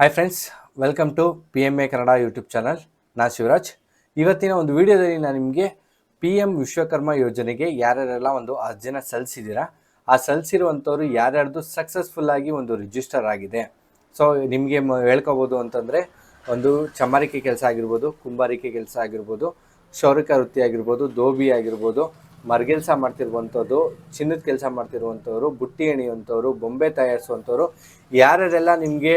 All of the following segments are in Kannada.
Hi friends welcome to P M A Kannada YouTube channel ನಾನು ಶಿವರಾಜ್. ಇವತ್ತಿನ ಒಂದು ವಿಡಿಯೋದಲ್ಲಿ ನಾನು ನಿಮಗೆ ಪಿ ಎಂ ವಿಶ್ವಕರ್ಮ ಯೋಜನೆಗೆ ಯಾರ್ಯಾರೆಲ್ಲ ಒಂದು ಅರ್ಜಿನ ಸಲ್ಲಿಸಿದ್ದೀರಾ, ಆ ಸಲ್ಲಿಸಿರುವಂಥವ್ರು ಯಾರ್ಯಾರ್ದು ಸಕ್ಸಸ್ಫುಲ್ ಆಗಿ ಒಂದು ರಿಜಿಸ್ಟರ್ ಆಗಿದೆ. ಸೊ ನಿಮಗೆ ಹೇಳ್ಕೊಬೋದು ಅಂತಂದರೆ ಒಂದು ಚಮಾರಿಕೆ ಕೆಲಸ ಆಗಿರ್ಬೋದು, ಕುಂಬಾರಿಕೆ ಕೆಲಸ ಆಗಿರ್ಬೋದು ಕ್ಷೌರಿಕ ವೃತ್ತಿ ಆಗಿರ್ಬೋದು ದೋಬಿ ಆಗಿರ್ಬೋದು ಮರ್ಗೆಲ್ಸ ಮಾಡ್ತಿರುವಂಥದ್ದು, ಚಿನ್ನದ ಕೆಲಸ ಮಾಡ್ತಿರುವಂಥವ್ರು, ಬುಟ್ಟಿ ಎಣಿಯುವಂಥವ್ರು, ಬೊಂಬೆ ತಯಾರಿಸುವಂಥವ್ರು, ಯಾರ್ಯಾರೆಲ್ಲ ನಿಮಗೆ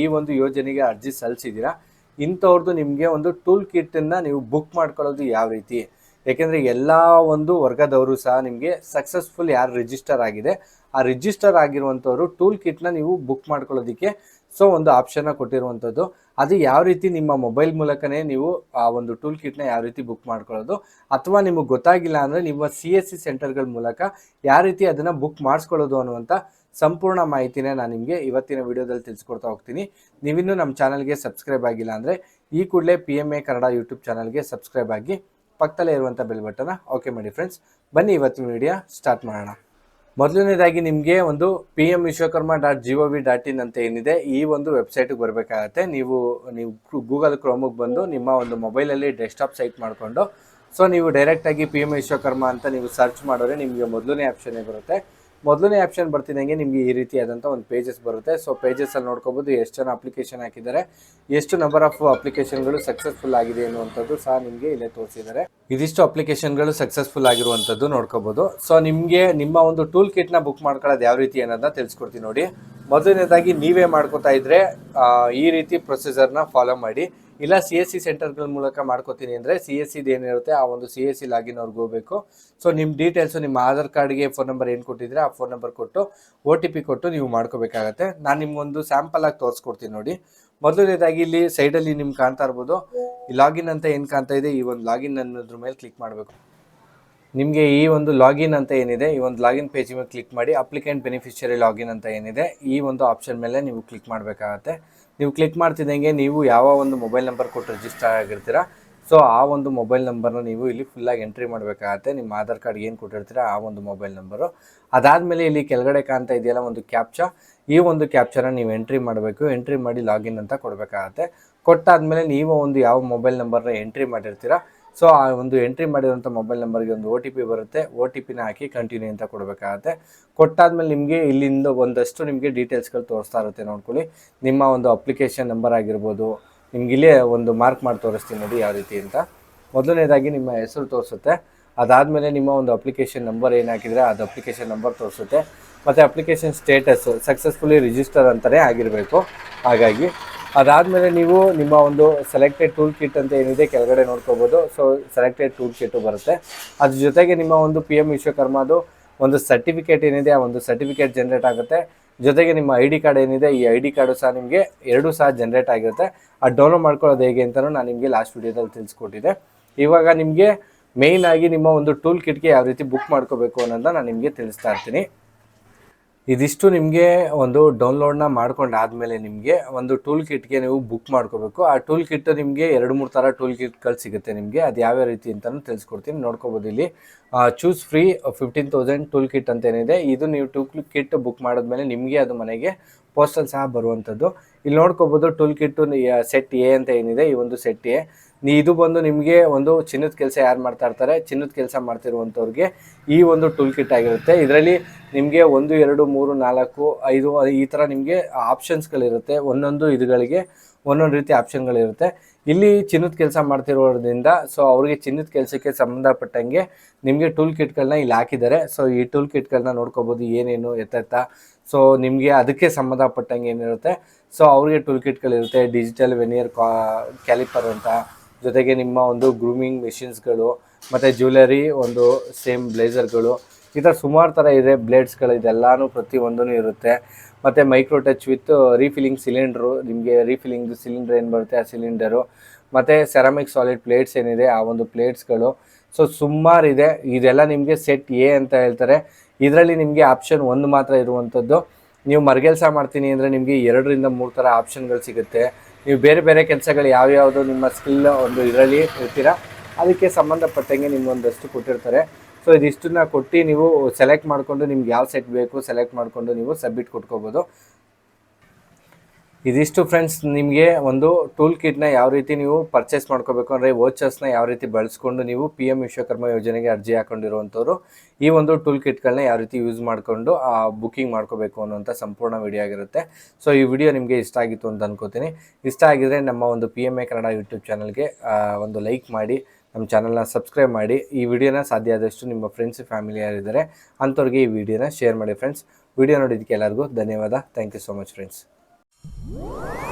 ಈ ಒಂದು ಯೋಜನೆಗೆ ಅರ್ಜಿ ಸಲ್ಲಿಸಿದ್ದೀರಾ ಇಂಥವ್ರದ್ದು ನಿಮಗೆ ಒಂದು ಟೂಲ್ ಕಿಟ್ಟನ್ನು ನೀವು ಬುಕ್ ಮಾಡ್ಕೊಳ್ಳೋದು ಯಾವ ರೀತಿ? ಏಕೆಂದರೆ ಎಲ್ಲ ಒಂದು ವರ್ಗದವರು ಸಹ ನಿಮಗೆ ಸಕ್ಸಸ್ಫುಲ್ ಯಾರು ರಿಜಿಸ್ಟರ್ ಆಗಿದೆ, ಆ ರಿಜಿಸ್ಟರ್ ಆಗಿರುವಂಥವ್ರು ಟೂಲ್ ಕಿಟ್ನ ನೀವು ಬುಕ್ ಮಾಡ್ಕೊಳ್ಳೋದಕ್ಕೆ ಸೊ ಒಂದು ಆಪ್ಷನ್ನ ಕೊಟ್ಟಿರುವಂಥದ್ದು. ಅದು ಯಾವ ರೀತಿ ನಿಮ್ಮ ಮೊಬೈಲ್ ಮೂಲಕನೇ ನೀವು ಆ ಒಂದು ಟೂಲ್ ಕಿಟ್ನ ಯಾವ ರೀತಿ ಬುಕ್ ಮಾಡ್ಕೊಳ್ಳೋದು? ಅಥವಾ ನಿಮಗೆ ಗೊತ್ತಾಗಿಲ್ಲ ಅಂದರೆ ನಿಮ್ಮ ಸಿ ಎಸ್ ಸಿ ಸೆಂಟರ್ಗಳ ಮೂಲಕ ಯಾವ ರೀತಿ ಅದನ್ನು ಬುಕ್ ಮಾಡಿಸ್ಕೊಳ್ಳೋದು ಅನ್ನುವಂಥ ಸಂಪೂರ್ಣ ಮಾಹಿತಿನೇ ನಾನು ನಿಮಗೆ ಇವತ್ತಿನ ವಿಡಿಯೋದಲ್ಲಿ ತಿಳಿಸ್ಕೊಡ್ತಾ ಹೋಗ್ತೀನಿ. ನೀವಿನ್ನೂ ನಮ್ಮ ಚಾನಲ್ಗೆ ಸಬ್ಸ್ಕ್ರೈಬ್ ಆಗಿಲ್ಲ ಅಂದರೆ ಈ ಕೂಡಲೇ P M A Kannada YouTube ಚಾನಲ್ಗೆ ಸಬ್ಸ್ಕ್ರೈಬ್ ಆಗಿ ಪಕ್ಕದಲ್ಲೇ ಇರುವಂಥ ಬೆಲ್ ಬಟನ್ನ ಓಕೆ ಮಾಡಿ ಫ್ರೆಂಡ್ಸ್ ಬನ್ನಿ ಇವತ್ತಿನ ವಿಡಿಯೋ ಸ್ಟಾರ್ಟ್ ಮಾಡೋಣ. ಮೊದಲನೇದಾಗಿ ನಿಮಗೆ ಒಂದು P M Vishwakarma dot G O V dot in ಅಂತ ಏನಿದೆ, ಈ ಒಂದು ವೆಬ್ಸೈಟಿಗೆ ಬರಬೇಕಾಗತ್ತೆ. ನೀವು ನೀವು ಗೂಗಲ್ ಕ್ರೋಮಿಗೆ ಬಂದು ನಿಮ್ಮ ಒಂದು ಮೊಬೈಲಲ್ಲಿ ಡೆಸ್ಕ್ಟಾಪ್ ಸೈಟ್ ಮಾಡಿಕೊಂಡು ಸೊ ನೀವು ಡೈರೆಕ್ಟಾಗಿ ಪಿ ಎಂ ವಿಶ್ವಕರ್ಮ ಅಂತ ನೀವು ಸರ್ಚ್ ಮಾಡಿದ್ರೆ ನಿಮಗೆ ಮೊದಲನೇ ಆಪ್ಷನ್ನೇ ಬರುತ್ತೆ. ಮೊದಲನೇ ಆಪ್ಷನ್ ಬರ್ತಿದ್ದಂಗೆ ನಿಮಗೆ ಈ ರೀತಿಯಾದಂಥ ಒಂದು ಪೇಜಸ್ ಬರುತ್ತೆ. ಸೊ ಪೇಜಸ್ಸಲ್ಲಿ ನೋಡ್ಕೋಬೋದು ಎಷ್ಟು ಜನ ಅಪ್ಲಿಕೇಶನ್ ಹಾಕಿದ್ದಾರೆ, ಎಷ್ಟು ನಂಬರ್ ಆಫ್ ಅಪ್ಲಿಕೇಶನ್ಗಳು ಸಕ್ಸಸ್ಫುಲ್ ಆಗಿದೆ ಅನ್ನುವಂಥದ್ದು ಸಹ ನಿಮಗೆ ಇಲ್ಲೇ ತೋರಿಸಿದ್ದಾರೆ. ಇದಿಷ್ಟು ಅಪ್ಲಿಕೇಶನ್ಗಳು ಸಕ್ಸಸ್ಫುಲ್ ಆಗಿರುವಂಥದ್ದು ನೋಡ್ಕೋಬೋದು. ಸೊ ನಿಮಗೆ ನಿಮ್ಮ ಒಂದು ಟೂಲ್ ಕಿಟ್ನ ಬುಕ್ ಮಾಡ್ಕೊಳ್ಳೋದು ಯಾವ ರೀತಿ ಅನ್ನೋದನ್ನ ತಿಳಿಸ್ಕೊಡ್ತೀನಿ ನೋಡಿ. ಮೊದಲನೇದಾಗಿ ನೀವೇ ಮಾಡ್ಕೋತಾ ಇದ್ರೆ ಈ ರೀತಿ ಪ್ರೊಸೀಜರ್ನ ಫಾಲೋ ಮಾಡಿ. ಇಲ್ಲ ಸಿ ಎಸ್ ಸಿ ಸೆಂಟರ್ಗಳ ಮೂಲಕ ಮಾಡ್ಕೋತೀನಿ ಅಂದರೆ ಸಿ ಎಸ್ ಸಿದು ಏನಿರುತ್ತೆ, ಆ ಒಂದು ಸಿ ಎಸ್ ಸಿ ಲಾಗಿನ್ ಅವ್ರಿಗೆ ಹೋಗಬೇಕು. ಸೊ ನಿಮ್ಮ ಡೀಟೇಲ್ಸು ನಿಮ್ಮ ಆಧಾರ್ ಕಾರ್ಡ್ಗೆ ಫೋನ್ ನಂಬರ್ ಏನು ಕೊಟ್ಟಿದ್ರೆ ಆ ಫೋನ್ ನಂಬರ್ ಕೊಟ್ಟು ಓ ಟಿ ಪಿ ಕೊಟ್ಟು ನೀವು ಮಾಡ್ಕೋಬೇಕಾಗತ್ತೆ. ನಾನು ನಿಮ್ಗೊಂದು ಸ್ಯಾಂಪಲ್ ಆಗಿ ತೋರಿಸ್ಕೊಡ್ತೀನಿ ನೋಡಿ. ಮೊದಲನೇದಾಗಿ ಇಲ್ಲಿ ಸೈಡಲ್ಲಿ ನಿಮ್ಗೆ ಕಾಣ್ತಾ ಇರ್ಬೋದು. ಲಾಗಿನ್ ಅಂತ ಏನು ಕಾಣ್ತಾ ಇದೆ? ಈ ಒಂದು ಲಾಗಿನ್ ಅನ್ನೋದ್ರ ಮೇಲೆ ಕ್ಲಿಕ್ ಮಾಡಬೇಕು. ನಿಮಗೆ ಈ ಒಂದು ಲಾಗಿನ್ ಅಂತ ಏನಿದೆ, ಈ ಒಂದು ಲಾಗಿನ್ ಪೇಜ್ ಮೇಲೆ ಕ್ಲಿಕ್ ಮಾಡಿ ಅಪ್ಲಿಕೆಂಟ್ ಬೆನಿಫಿಷರಿ ಲಾಗಿನ್ ಅಂತ ಏನಿದೆ, ಈ ಒಂದು ಆಪ್ಷನ್ ಮೇಲೆ ನೀವು ಕ್ಲಿಕ್ ಮಾಡಬೇಕಾಗತ್ತೆ. ನೀವು ಕ್ಲಿಕ್ ಮಾಡ್ತಿದ್ದಂಗೆ ನೀವು ಯಾವ ಒಂದು ಮೊಬೈಲ್ ನಂಬರ್ ಕೊಟ್ಟು ರಿಜಿಸ್ಟರ್ ಆಗಿರ್ತೀರ ಸೊ ಆ ಒಂದು ಮೊಬೈಲ್ ನಂಬರ್ನ ನೀವು ಇಲ್ಲಿ ಫುಲ್ಲಾಗಿ ಎಂಟ್ರಿ ಮಾಡಬೇಕಾಗತ್ತೆ. ನಿಮ್ಮ ಆಧಾರ್ ಕಾರ್ಡ್ ಏನು ಕೊಟ್ಟಿರ್ತೀರ, ಆ ಒಂದು ಮೊಬೈಲ್ ನಂಬರು ಅದಾದಮೇಲೆ ಇಲ್ಲಿ ಕೆಳಗಡೆ ಕಾಣ್ತಾ ಇದೆಯಲ್ಲ ಒಂದು ಕ್ಯಾಪ್ಚಾ ಈ ಒಂದು ಕ್ಯಾಪ್ಚರನ್ನ ನೀವು ಎಂಟ್ರಿ ಮಾಡಬೇಕು. ಎಂಟ್ರಿ ಮಾಡಿ ಲಾಗಿನ್ ಅಂತ ಕೊಡಬೇಕಾಗತ್ತೆ. ಕೊಟ್ಟಾದಮೇಲೆ ನೀವು ಒಂದು ಯಾವ ಮೊಬೈಲ್ ನಂಬರ್ನ ಎಂಟ್ರಿ ಮಾಡಿರ್ತೀರಾ ಸೊ ಆ ಒಂದು ಎಂಟ್ರಿ ಮಾಡಿದಂಥ ಮೊಬೈಲ್ ನಂಬರ್ಗೆ ಒಂದು ಒ ಟಿ ಪಿ ಬರುತ್ತೆ. ಒ ಟಿ ಪಿನ ಹಾಕಿ ಕಂಟಿನ್ಯೂ ಅಂತ ಕೊಡಬೇಕಾಗತ್ತೆ. ಕೊಟ್ಟಾದ್ಮೇಲೆ ನಿಮಗೆ ಇಲ್ಲಿಂದ ಒಂದಷ್ಟು ನಿಮಗೆ ಡೀಟೇಲ್ಸ್ಗಳು ತೋರಿಸ್ತಾ ಇರುತ್ತೆ ನೋಡ್ಕೊಳ್ಳಿ. ನಿಮ್ಮ ಒಂದು ಅಪ್ಲಿಕೇಶನ್ ನಂಬರ್ ಆಗಿರ್ಬೋದು, ನಿಮ್ಗೆ ಇಲ್ಲೇ ಒಂದು ಮಾರ್ಕ್ ಮಾಡಿ ತೋರಿಸ್ತೀನಿ ನೋಡಿ ಯಾವ ರೀತಿ ಅಂತ. ಮೊದಲನೇದಾಗಿ ನಿಮ್ಮ ಹೆಸರು ತೋರಿಸುತ್ತೆ. ಅದಾದಮೇಲೆ ನಿಮ್ಮ ಒಂದು ಅಪ್ಲಿಕೇಶನ್ ನಂಬರ್ ಏನು ಹಾಕಿದರೆ ಅದು ಅಪ್ಲಿಕೇಶನ್ ನಂಬರ್ ತೋರಿಸುತ್ತೆ. ಮತ್ತು ಅಪ್ಲಿಕೇಶನ್ ಸ್ಟೇಟಸ್ಸು ಸಕ್ಸಸ್ಫುಲಿ ರಿಜಿಸ್ಟರ್ ಅಂತಲೇ ಆಗಿರಬೇಕು. ಹಾಗಾಗಿ ಅದಾದಮೇಲೆ ನೀವು ನಿಮ್ಮ ಒಂದು ಸೆಲೆಕ್ಟೆಡ್ ಟೂಲ್ ಕಿಟ್ ಅಂತ ಏನಿದೆ ಕೆಳಗಡೆ ನೋಡ್ಕೋಬೋದು. ಸೊ ಸೆಲೆಕ್ಟೆಡ್ ಟೂಲ್ ಕಿಟ್ಟು ಬರುತ್ತೆ. ಅದ್ರ ಜೊತೆಗೆ ನಿಮ್ಮ ಒಂದು ಪಿ ಎಂ ವಿಶ್ವಕರ್ಮದು ಒಂದು ಸರ್ಟಿಫಿಕೇಟ್ ಏನಿದೆ, ಆ ಒಂದು ಸರ್ಟಿಫಿಕೇಟ್ ಜನ್ರೇಟ್ ಆಗುತ್ತೆ. ಜೊತೆಗೆ ನಿಮ್ಮ ಐ ಡಿ ಕಾರ್ಡ್ ಏನಿದೆ, ಈ ಐ ಡಿ ಕಾರ್ಡು ಸಹ ನಿಮಗೆ ಎರಡೂ ಸಹ ಜನ್ರೇಟ್ ಆಗಿರುತ್ತೆ. ಅದು ಡೌನ್ಲೋಡ್ ಮಾಡ್ಕೊಳ್ಳೋದು ಹೇಗೆ ಅಂತಲೂ ನಾನು ನಿಮಗೆ ಲಾಸ್ಟ್ ವೀಡಿಯೋದಲ್ಲಿ ತಿಳಿಸ್ಕೊಟ್ಟಿದ್ದೆ ಇವಾಗ ನಿಮಗೆ ಮೇಯ್ನ್ ಆಗಿ ನಿಮ್ಮ ಒಂದು ಟೂಲ್ ಕಿಟ್ಗೆ ಯಾವ ರೀತಿ ಬುಕ್ ಮಾಡ್ಕೋಬೇಕು ಅನ್ನೋದನ್ನ ನಾನು ನಿಮಗೆ ತಿಳಿಸ್ತಾ ಇರ್ತೀನಿ. ಇದಿಷ್ಟು ನಿಮಗೆ ಒಂದು ಡೌನ್ಲೋಡ್ನ ಮಾಡ್ಕೊಂಡಾದ್ಮೇಲೆ ನಿಮಗೆ ಒಂದು ಟೂಲ್ ಕಿಟ್ಗೆ ನೀವು ಬುಕ್ ಮಾಡ್ಕೋಬೇಕು. ಆ ಟೂಲ್ ಕಿಟ್ ನಿಮಗೆ ಎರಡು, ಮೂರು ಥರ ಟೂಲ್ ಕಿಟ್ಗಳು ಸಿಗುತ್ತೆ ನಿಮಗೆ. ಅದು ಯಾವ್ಯಾವ ರೀತಿ ಅಂತಲೂ ತಿಳಿಸ್ಕೊಡ್ತೀನಿ. ನೋಡ್ಕೋಬೋದು ಇಲ್ಲಿ. Choose free fifteen thousand tool kit ಅಂತ ಏನಿದೆ. ಇದು ನೀವು ಟೂಲ್ ಕಿಟ್ ಬುಕ್ ಮಾಡಿದ್ಮೇಲೆ ನಿಮಗೆ ಅದು ಮನೆಗೆ ಪೋಸ್ಟಲ್ ಸಹ ಬರುವಂಥದ್ದು. ಇಲ್ಲಿ ನೋಡ್ಕೋಬೋದು ಟೂಲ್ ಕಿಟ್ಟು ಸೆಟ್ ಎ ಅಂತ ಏನಿದೆ. ಈ ಒಂದು ಸೆಟ್ ಎ ನೀ ಇದು ಬಂದು ನಿಮಗೆ ಒಂದು ಚಿನ್ನದ ಕೆಲಸ ಯಾರು ಮಾಡ್ತಾ ಇರ್ತಾರೆ, ಚಿನ್ನದ ಕೆಲಸ ಮಾಡ್ತಿರುವಂಥವ್ರಿಗೆ ಈ ಒಂದು ಟೂಲ್ ಕಿಟ್ ಆಗಿರುತ್ತೆ. ಇದರಲ್ಲಿ ನಿಮಗೆ ಒಂದು, ಎರಡು, ಮೂರು, ನಾಲ್ಕು, ಐದು ಈ ಥರ ನಿಮಗೆ ಆಪ್ಷನ್ಸ್ಗಳಿರುತ್ತೆ ಒಂದೊಂದು ಇದುಗಳಿಗೆ ಒಂದೊಂದು ರೀತಿ ಆಪ್ಷನ್ಗಳಿರುತ್ತೆ ಇಲ್ಲಿ ಚಿನ್ನದ ಕೆಲಸ ಮಾಡ್ತಿರೋದ್ರಿಂದ ಸೊ ಅವ್ರಿಗೆ ಚಿನ್ನದ ಕೆಲಸಕ್ಕೆ ಸಂಬಂಧಪಟ್ಟಂಗೆ ನಿಮಗೆ ಟೂಲ್ ಕಿಟ್ಗಳನ್ನ ಇಲ್ಲಿ ಹಾಕಿದ್ದಾರೆ. ಸೊ ಈ ಟೂಲ್ ಕಿಟ್ಗಳನ್ನ ನೋಡ್ಕೋಬೋದು, ಏನೇನು ಎತ್ತೆತ್ತ ಸೊ ನಿಮಗೆ ಅದಕ್ಕೆ ಸಂಬಂಧಪಟ್ಟಂಗೆ ಏನಿರುತ್ತೆ? ಸೊ ಅವ್ರಿಗೆ ಟೂಲ್ ಕಿಟ್ಗಳಿರುತ್ತೆ ಡಿಜಿಟಲ್ ವೆನಿಯರ್ ಕ್ಯಾಲಿಪರ್ ಅಂತ. ಜೊತೆಗೆ ನಿಮ್ಮ ಒಂದು ಗ್ರೂಮಿಂಗ್ ಮೆಷಿನ್ಸ್ಗಳು ಮತ್ತು ಜ್ಯುವೆಲರಿ ಒಂದು ಸೇಮ್ ಬ್ಲೇಸರ್ಗಳು ಈ ಥರ ಸುಮಾರು ಥರ ಇದೆ ಬ್ಲೇಡ್ಸ್ಗಳು ಇದೆಲ್ಲನೂ ಪ್ರತಿಯೊಂದೂ ಇರುತ್ತೆ. ಮತ್ತು micro touch with refilling cylinder ನಿಮಗೆ ರೀಫಿಲಿಂಗ್ ಸಿಲಿಂಡರ್ ಏನು ಬರುತ್ತೆ ಆ ಸಿಲಿಂಡರು ಮತ್ತು ಸೆರಾಮಿಕ್ ಸಾಲಿಡ್ ಪ್ಲೇಟ್ಸ್ ಏನಿದೆ ಆ ಒಂದು ಪ್ಲೇಟ್ಸ್ಗಳು ಸೊ ಸುಮಾರು ಇದೆ. ಇದೆಲ್ಲ ನಿಮಗೆ ಸೆಟ್ ಎ ಅಂತ ಹೇಳ್ತಾರೆ. ಇದರಲ್ಲಿ ನಿಮಗೆ ಆಪ್ಷನ್ ಒಂದು ಮಾತ್ರ ಇರುವಂಥದ್ದು ನೀವು ಮರಗೆಲ್ಸ ಮಾಡ್ತೀನಿ ಅಂದರೆ ನಿಮಗೆ ಎರಡರಿಂದ ಮೂರು ಥರ ಆಪ್ಷನ್ಗಳು ಸಿಗುತ್ತೆ. ನೀವು ಬೇರೆ ಬೇರೆ ಕೆಲಸಗಳು ಯಾವ್ಯಾವುದು ನಿಮ್ಮ ಸ್ಕಿಲ್ ಒಂದು ಇದರಲ್ಲಿ ಇರ್ತೀರಾ, ಅದಕ್ಕೆ ಸಂಬಂಧಪಟ್ಟಂಗೆ ನಿಮ್ಗೊಂದಷ್ಟು ಕೊಟ್ಟಿರ್ತಾರೆ. ಸೊ ಇದಿಷ್ಟನ್ನ ಕೊಟ್ಟು ನೀವು ಸೆಲೆಕ್ಟ್ ಮಾಡಿಕೊಂಡು ನಿಮ್ಗೆ ಯಾವ ಸೆಟ್ ಬೇಕು ಸೆಲೆಕ್ಟ್ ಮಾಡಿಕೊಂಡು ನೀವು ಸಬ್ಮಿಟ್ ಕೊಟ್ಕೋಬೋದು. ಇದಿಷ್ಟು ಫ್ರೆಂಡ್ಸ್ ನಿಮಗೆ ಒಂದು ಟೂಲ್ ಕಿಟ್ನ ಯಾವ ರೀತಿ ನೀವು ಪರ್ಚೇಸ್ ಮಾಡ್ಕೋಬೇಕು ಅಂದರೆ ವೋಚರ್ಸ್ನ ಯಾವ ರೀತಿ ಬಳಸ್ಕೊಂಡು ನೀವು ಪಿ ಎಂ ವಿಶ್ವಕರ್ಮ ಯೋಜನೆಗೆ ಅರ್ಜಿ ಹಾಕೊಂಡಿರುವಂಥವ್ರು, ಈ ಒಂದು ಟೂಲ್ ಕಿಟ್ಗಳನ್ನ ಯಾವ ರೀತಿ ಯೂಸ್ ಮಾಡಿಕೊಂಡು ಬುಕ್ಕಿಂಗ್ ಮಾಡ್ಕೋಬೇಕು ಅನ್ನೋಂಥ ಸಂಪೂರ್ಣ ವಿಡಿಯೋ ಆಗಿರುತ್ತೆ. ಸೊ ಈ ವಿಡಿಯೋ ನಿಮಗೆ ಇಷ್ಟ ಆಗಿತ್ತು ಅಂತ ಅನ್ಕೋತೀನಿ. ಇಷ್ಟ ಆಗಿದ್ರೆ ನಮ್ಮ ಒಂದು P M A Kannada YouTube ಚಾನಲ್ಗೆ ಒಂದು ಲೈಕ್ ಮಾಡಿ, ನಮ್ಮ ಚಾನಲ್ನ ಸಬ್ಸ್ಕ್ರೈಬ್ ಮಾಡಿ. ಈ ವಿಡಿಯೋನ ಸಾಧ್ಯ ಆದಷ್ಟು ನಿಮ್ಮ ಫ್ರೆಂಡ್ಸ್ ಫ್ಯಾಮಿಲಿ ಯಾರಿದ್ದಾರೆ, ಅಂಥವ್ರಿಗೆ ಈ ವಿಡಿಯೋನ ಶೇರ್ ಮಾಡಿ ಫ್ರೆಂಡ್ಸ್ ವಿಡಿಯೋ ನೋಡಿದ್ದಕ್ಕೆ ಎಲ್ಲರಿಗೂ ಧನ್ಯವಾದ. Thank you so much friends Whoa!